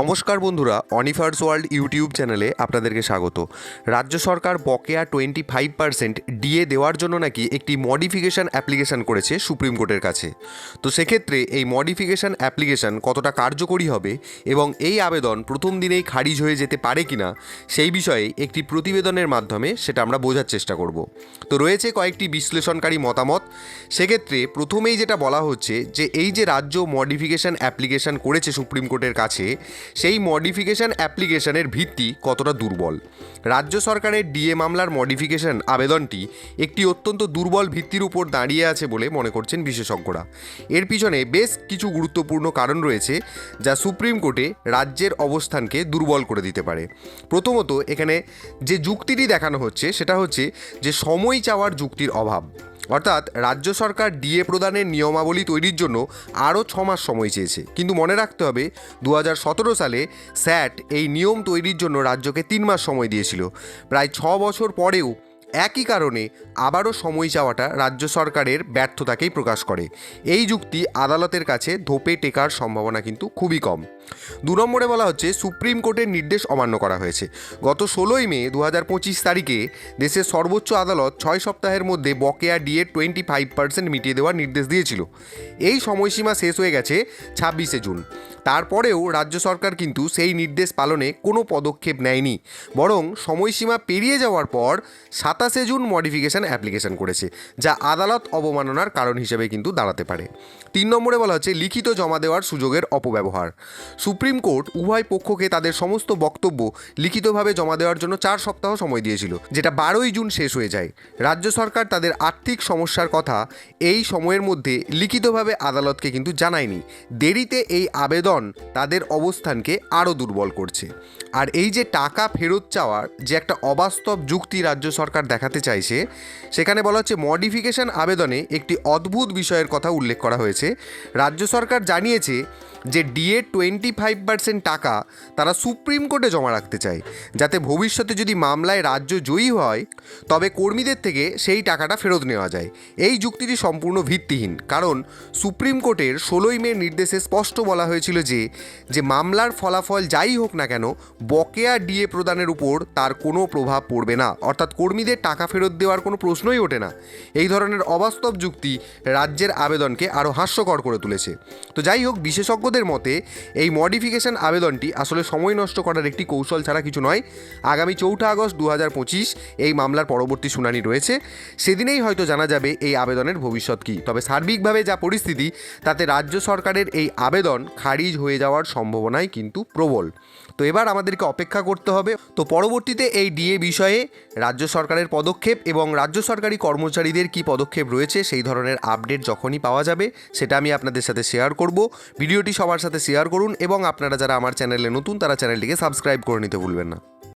নমস্কার বন্ধুরা অনিফার্স world YouTube চ্যানেলে আপনাদেরকে স্বাগত। রাজ্য সরকার বকেয়া টোয়েন্টি ফাইভ পার্সেন্ট ডিএ দেওয়ার জন্য নাকি একটি মডিফিকেশন অ্যাপ্লিকেশন করেছে সুপ্রিম কোর্টের কাছে। তো সেক্ষেত্রে এই মডিফিকেশান অ্যাপ্লিকেশন কতটা কার্যকরী হবে এবং এই আবেদন প্রথম দিনেই খারিজ হয়ে যেতে পারে কিনা, সেই বিষয়ে একটি প্রতিবেদনের মাধ্যমে সেটা আমরা বোঝার চেষ্টা করব। তো রয়েছে কয়েকটি বিশ্লেষণকারী মতামত। সেক্ষেত্রে প্রথমেই যেটা বলা হচ্ছে যে, এই যে রাজ্য মডিফিকেশান অ্যাপ্লিকেশন করেছে সুপ্রিম কোর্টের কাছে সেই মডিফিকেশন অ্যাপ্লিকেশনের ভিত্তি কতটা দুর্বল। রাজ্য সরকারের ডিএ মামলার মডিফিকেশন আবেদনটি একটি অত্যন্ত দুর্বল ভিত্তির উপর দাঁড়িয়ে আছে বলে মনে করছেন বিশেষজ্ঞরা। এর পিছনে বেশ কিছু গুরুত্বপূর্ণ কারণ রয়েছে যা সুপ্রিম কোর্টে রাজ্যের অবস্থানকে দুর্বল করে দিতে পারে। প্রথমত, এখানে যে যুক্তিটি দেখানো হচ্ছে সেটা হচ্ছে যে সময় চাওয়ার যুক্তির অভাব। অর্থাৎ রাজ্য সরকার ডিএ প্রদানের নিয়মাবলী তৈরির জন্য আরও ছ মাস সময় চেয়েছে। কিন্তু মনে রাখতে হবে দু হাজার সতেরো সালে স্যাট এই নিয়ম তৈরির জন্য রাজ্যকে তিন মাস সময় দিয়েছিল। প্রায় ছ বছর পরেও একই কারণে আবারও সময় চাওয়াটা রাজ্য সরকারের ব্যর্থতাকেই প্রকাশ করে। এই যুক্তি আদালতের কাছে ধোপে টেকার সম্ভাবনা কিন্তু খুবই কম। দু নম্বরে বলা হচ্ছে, সুপ্রিম কোর্টের নির্দেশ অমান্য করা হয়েছে। গত ষোলোই মে দু হাজার পঁচিশ তারিখে দেশের সর্বোচ্চ আদালত ছয় সপ্তাহের মধ্যে বকেয়া ডিএ টোয়েন্টি ফাইভ পার্সেন্ট মিটিয়ে দেওয়ার নির্দেশ দিয়েছিল। এই সময়সীমা শেষ হয়ে গেছে ছাব্বিশে জুন। তারপরেও রাজ্য সরকার কিন্তু সেই নির্দেশ পালনে কোনো পদক্ষেপ নেয়নি। বরং সময়সীমা পেরিয়ে যাওয়ার পর সাতাশে জুন মডিফিকেশন অ্যাপ্লিকেশন করেছে, যা আদালত অবমাননার কারণ হিসেবে কিন্তু দাঁড়াতে পারে। তিন নম্বরে বলা হচ্ছে, লিখিত জমা দেওয়ার সুযোগের অপব্যবহার। সুপ্রিম কোর্ট উভয় পক্ষকে তাদের সমস্ত বক্তব্য লিখিতভাবে জমা দেওয়ার জন্য চার সপ্তাহ সময় দিয়েছিল, যেটা বারোই জুন শেষ হয়ে যায়। রাজ্য সরকার তাদের আর্থিক সমস্যার কথা এই সময়ের মধ্যে লিখিতভাবে আদালতকে কিন্তু জানায়নি। দেরিতে এই আবেদন তাদের অবস্থানকে আরও দুর্বল করছে। আর এই যে টাকা ফেরত চাওয়ার যে একটা অবাস্তব যুক্তি রাজ্য সরকার দেখাতে চাইছে সেখানে বলা হচ্ছে, মডিফিকেশন আবেদনে একটি অদ্ভুত বিষয়ের কথা উল্লেখ করা হয়েছে। রাজ্য সরকার জানিয়েছে যে ডিএ টোয়েন্টি ফাইভ পার্সেন্ট টাকা তারা সুপ্রিম কোর্টে জমা রাখতে চায়। যাতে ভবিষ্যতে যদি মামলায় রাজ্য জয়ী হয়, তবে কর্মীদের থেকে সেই টাকাটা ফেরত নেওয়া যায়। এই যুক্তিটি সম্পূর্ণ ভিত্তিহীন। কারণ সুপ্রিম কোর্টের ষোলোই মে নির্দেশে স্পষ্ট বলা হয়েছিল যে যে মামলার ফলাফল যাই হোক না কেন, বকেয়া ডিএ প্রদানের উপর তার কোনো প্রভাব পড়বে না। অর্থাৎ কর্মীদের টাকা ফেরত দেওয়ার কোনো প্রশ্নই ওঠে না। এই ধরনের অবাস্তব যুক্তি রাজ্যের আবেদনকে আরও হাস্যকর করে তুলেছে। তো যাই হোক, বিশেষজ্ঞদের মতে এই মডিফিকেশন আবেদনটি আসলে সময় নষ্ট করার একটি কৌশল ছাড়া কিছু নয়। আগামী চৌঠা আগস্ট দু হাজার পঁচিশ এই মামলার পরবর্তী শুনানি রয়েছে। সেদিনেই হয়তো জানা যাবে এই আবেদনের ভবিষ্যৎ কী। তবে সার্বিকভাবে যা পরিস্থিতি, তাতে রাজ্য সরকারের এই আবেদন খারিজ হয়ে যাওয়ার সম্ভাবনাই কিন্তু প্রবল। তো এবার আমাদেরকে অপেক্ষা করতে হবে। তো পরবর্তীতে এই ডিএ বিষয়ে রাজ্য সরকারের পদক্ষেপ এবং রাজ্য সরকারি কর্মচারীদের কি পদক্ষেপ রয়েছে, সেই ধরনের আপডেট যখনই পাওয়া যাবে, সেটা আমি আপনাদের সাথে শেয়ার করব। ভিডিওটি সবার সাথে শেয়ার করুন এবং আপনারা যারা আমার চ্যানেলে নতুন, তারা চ্যানেলটিকে সাবস্ক্রাইব করে নিতে ভুলবেন না।